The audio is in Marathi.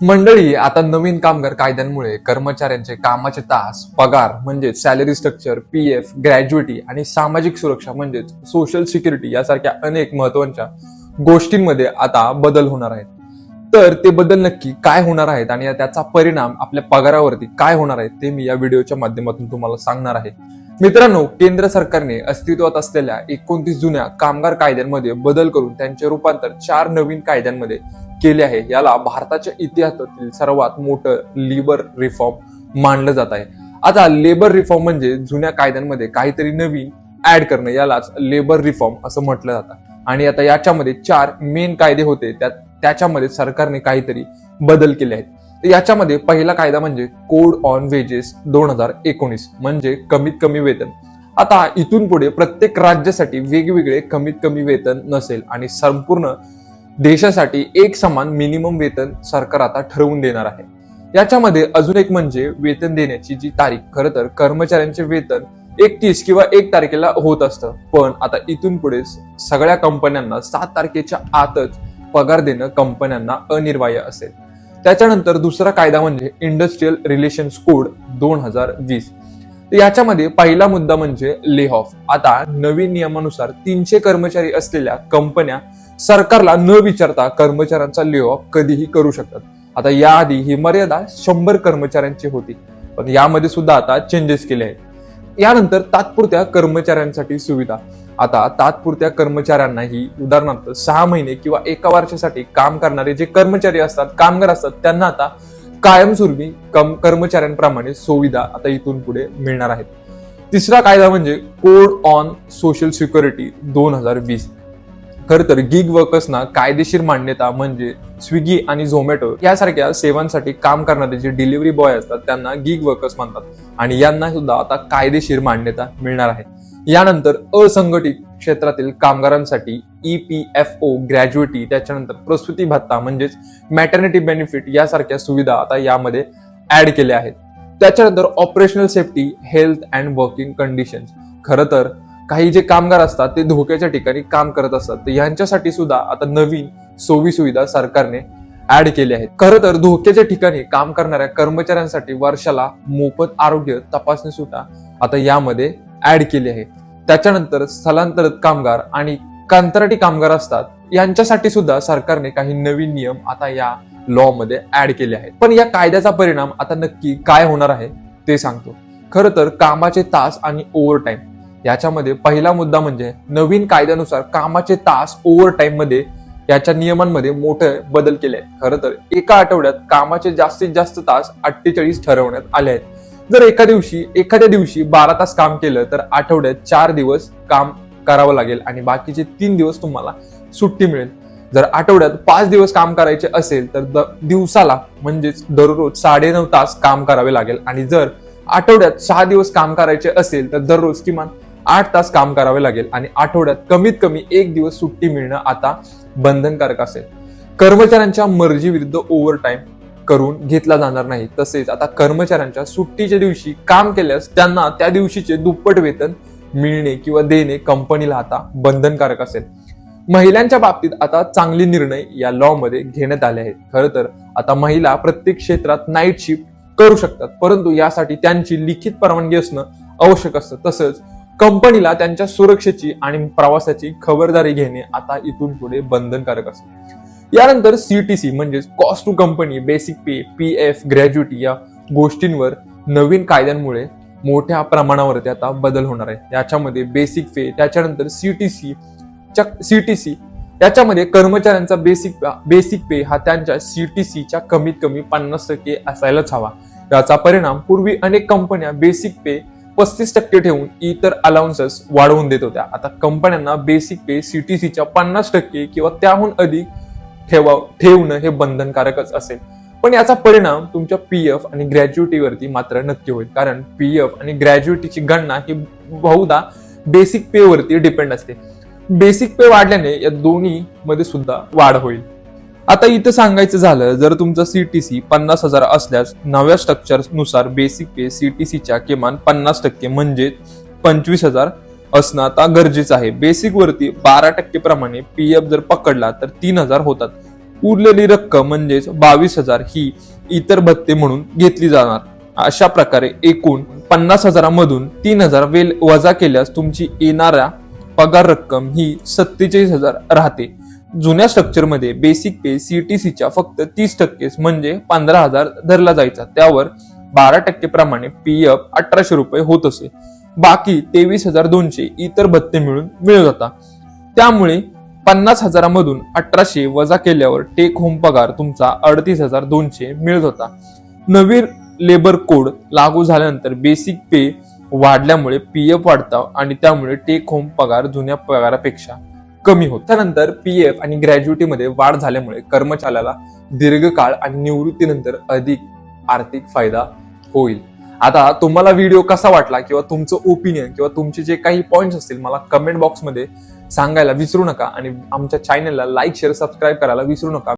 मंडळी आता नवीन कामगार कायद्यांमुळे कर्मचाऱ्यांचे कामाचे तास पगार म्हणजेच salary structure P F gratuity आणि सामाजिक सुरक्षा म्हणजेच सोशल सिक्युरिटी यासारख्या अनेक महत्त्वाच्या गोष्टींमध्ये आता बदल होणार आहेत. तर ते बदल नक्की काय होणार आहेत आणि त्याचा परिणाम आपल्या पगारावरती काय होणार आहे ते मी या व्हिडिओच्या माध्यमातून तुम्हाला सांगणार आहे. मित्रांनो केंद्र सरकारने अस्तित्वात असलेल्या एकोणतीस जुन्या कामगार कायद्यांमध्ये बदल करून त्यांचे रूपांतर चार नवीन कायद्यांमध्ये केले आहे. याला भारताच्या इतिहासातील सर्वात मोठं लिबर रिफॉर्म मानलं जात आहे. आता लेबर रिफॉर्म म्हणजे जुन्या कायद्यांमध्ये काहीतरी नवीन ऍड करणं यालाच लेबर रिफॉर्म असं म्हटलं जातं. आणि आता याच्यामध्ये चार मेन कायदे होते. त्यात त्याच्यामध्ये सरकारने काहीतरी बदल केले आहेत. याच्यामध्ये पहिला कायदा म्हणजे कोड ऑन वेजेस दोन हजार एकोणीस म्हणजे कमीत कमी वेतन. आता इथून पुढे प्रत्येक राज्यासाठी वेगवेगळे कमीत कमी वेतन नसेल आणि संपूर्ण देशासाठी एक समान मिनिमम वेतन सरकार आता ठरवून देणार आहे. याच्यामध्ये अजून एक म्हणजे वेतन देण्याची जी तारीख खरं तर कर्मचाऱ्यांचे वेतन एकतीस किंवा एक तारखेला होत असतं. पण आता इथून पुढे सगळ्या कंपन्यांना सात तारखेच्या आतच पगार देणं कंपन्यांना अनिर्वाह्य असेल. त्याच्यानंतर दुसरा कायदा म्हणजे इंडस्ट्रियल रिलेशन्स कोड दोन हजार वीस. याच्यामध्ये पहिला मुद्दा म्हणजे ले ऑफ आता नवीन नियमानुसार तीनशे कर्मचारी असलेल्या कंपन्या सरकारला न विचारता कर्मचाऱ्यांचा ले ऑफ कधीही करू शकतात. आता याआधी ही मर्यादा शंभर कर्मचाऱ्यांची होती. पण यामध्ये सुद्धा आता चेंजेस केले आहेत. यानंतर तात्पुरत्या कर्मचाऱ्यांसाठी सुविधा. आता तात्पुरत्या कर्मचाऱ्यांनाही उदाहरणार्थ सहा महिने किंवा एका वर्षासाठी काम करणारे जे कर्मचारी असतात कामगार असतात त्यांना आता कायमस्वरूपी कम कर्मचाऱ्यांप्रमाणे सुविधा आता इथून पुढे मिळणार आहेत. तिसरा कायदा म्हणजे कोड ऑन सोशल सिक्युरिटी दोन हजार वीस. खर तर गिग वर्कर्सना कायदेशीर मान्यता म्हणजे स्विगी आणि झोमॅटो यासारख्या सेवांसाठी काम करणारे जे डिलिव्हरी बॉय असतात त्यांना गिग वर्कर्स म्हणतात. आणि यांना सुद्धा आता कायदेशीर मान्यता मिळणार आहे. यानंतर असंघटित क्षेत्रातील कामगारांसाठी E P F O gratuity त्याच्यानंतर प्रसूती भत्ता म्हणजेच मॅटर्निटी बेनिफिट यासारख्या सुविधा आता यामध्ये ऍड केल्या आहेत. त्याच्यानंतर operational safety health and working condition खरं तर काही जे कामगार असतात ते धोक्याच्या ठिकाणी काम करत असतात. तर यांच्यासाठी सुद्धा आता नवीन सोयी सुविधा सरकारने ऍड केल्या आहेत. खरं तर धोक्याच्या ठिकाणी काम करणाऱ्या कर्मचाऱ्यांसाठी वर्षाला मोफत आरोग्य तपासणी सुद्धा आता यामध्ये ऍड केली आहे. त्याच्यानंतर स्थलांतरित कामगार आणि कंत्राटी कामगार असतात यांच्यासाठी सुद्धा सरकारने काही नवीन नियम आता या लॉ मध्ये ऍड केले आहेत. पण या कायद्याचा परिणाम आता नक्की काय होणार आहे ते सांगतो. खरं तर कामाचे तास आणि ओव्हर टाईम याच्यामध्ये पहिला मुद्दा म्हणजे नवीन कायद्यानुसार कामाचे तास ओव्हर टाईममध्ये याच्या नियमांमध्ये मोठे बदल केले आहेत. खरं तर एका आठवड्यात कामाचे जास्तीत जास्त तास अठ्ठेचाळीस ठरवण्यात आले आहेत. जर एका दिवशी एखाद्या दिवशी बारा तास काम केलं तर आठवड्यात चार दिवस काम करावं लागेल आणि बाकीचे तीन दिवस तुम्हाला सुट्टी मिळेल. जर आठवड्यात पाच दिवस काम करायचे असेल तर दिवसाला म्हणजेच दररोज साडेनऊ तास काम करावे लागेल. आणि जर आठवड्यात सहा दिवस काम करायचे असेल तर दररोज किमान आठ तास काम करावे लागेल आणि आठवड्यात कमीत कमी एक दिवस सुट्टी मिळणं आता बंधनकारक असेल. कर्मचाऱ्यांच्या मर्जी विरुद्ध ओव्हर टाईम करून घेतला जाणार नाही. तसेच आता कर्मचाऱ्यांच्या सुट्टीच्या दिवशी काम केल्यास त्यांना त्या दिवशीचे दुप्पट वेतन मिळणे किंवा देणे कंपनीला आता बंधनकारक असेल. महिलांच्या बाबतीत आता चांगले निर्णय या लॉ मध्ये घेण्यात आले आहेत. खरं तर आता महिला प्रत्येक क्षेत्रात नाईट शिफ्ट करू शकतात. परंतु यासाठी त्यांची लिखित परवानगी असणं आवश्यक असतं. तसंच कंपनीला त्यांच्या सुरक्षेची आणि प्रवासाची खबरदारी घेणे आता इथून पुढे बंधनकारक असेल यानंतर सीटीसी म्हणजेच cost to company basic pay P F gratuity या गोष्टींवर नवीन कायद्यांमुळे मोठ्या प्रमाणावरती आता बदल होणार आहे याच्यामध्ये बेसिक पे त्याच्यानंतर सीटीसी सीटीसी याच्यामध्ये कर्मचाऱ्यांचा बेसिक बेसिक पे हा त्यांच्या सीटीसीच्या कमीत कमी पन्नास टक्के असायलाच हवा. याचा परिणाम पूर्वी अनेक कंपन्या बेसिक पे पस्तीस टक्के ठेवून इतर अलाउन्सेस वाढवून देत होत्या. आता कंपन्यांना बेसिक पे सीटीसीच्या पन्नास टक्के किंवा त्याहून अधिक ठेवा ठेवणं हे बंधनकारकच असेल. पण याचा परिणाम तुमच्या पीएफ आणि ग्रॅज्युएटीवरती मात्र नक्की होईल. कारण पीएफ आणि ग्रॅज्युएटीची गणना ही बहुधा बेसिक पे वरती डिपेंड असते. बेसिक पे वाढल्याने या दोन्ही मध्ये सुद्धा वाढ होईल. आता इथं सांगायचं झालं जर तुमचं सीटीसी पन्नास हजार असल्यास नव्या स्ट्रक्चरनुसार बेसिक पे सीटीसीच्या किमान पन्नास टक्के म्हणजे पंचवीस हजार असणं आता गरजेचं आहे. बेसिक वरती बारा टक्के प्रमाणे पीएफ जर पकडला तर तीन हजार होतात. उरलेली रक्कम म्हणजेच बावीस हजार ही इतर भत्ते म्हणून घेतली जाणार. अशा प्रकारे एकूण पन्नास हजारामधून तीन हजार वेल वजा केल्यास तुमची येणाऱ्या पगार रक्कम ही सत्तेचाळीस हजार राहते. जुन्या स्ट्रक्चरमध्ये बेसिक पे सीटीसीच्या फक्त तीस टक्केच म्हणजे पंधरा हजार धरला जायचा. त्यावर बारा टक्के प्रमाणे पी एफ अठराशे रुपये होत असे. बाकी तेवीस हजार दोनशे इतर भत्ते मिळून मिळत होता. त्यामुळे पन्नास हजारामधून अठराशे वजा केल्यावर टेक होम पगार तुमचा अडतीस हजार दोनशे मिळत होता. नवीन लेबर कोड लागू झाल्यानंतर बेसिक पे वाढल्यामुळे पी एफ वाढता आणि त्यामुळे टेक होम पगार जुन्या पगारापेक्षा कमी होत. त्यानंतर पी एफ आणि ग्रॅज्युटीमध्ये वाढ झाल्यामुळे कर्मचाऱ्याला दीर्घकाळ आणि निवृत्तीनंतर अधिक आर्थिक फायदा होईल. आता तुम्हाला व्हिडिओ कसा वाटला किंवा तुमचं ओपिनियन किंवा तुमचे जे काही पॉईंट्स असतील मला कमेंट बॉक्समध्ये सांगायला विसरू नका आणि आमच्या चॅनलला लाईक शेअर सबस्क्राईब करायला विसरू नका.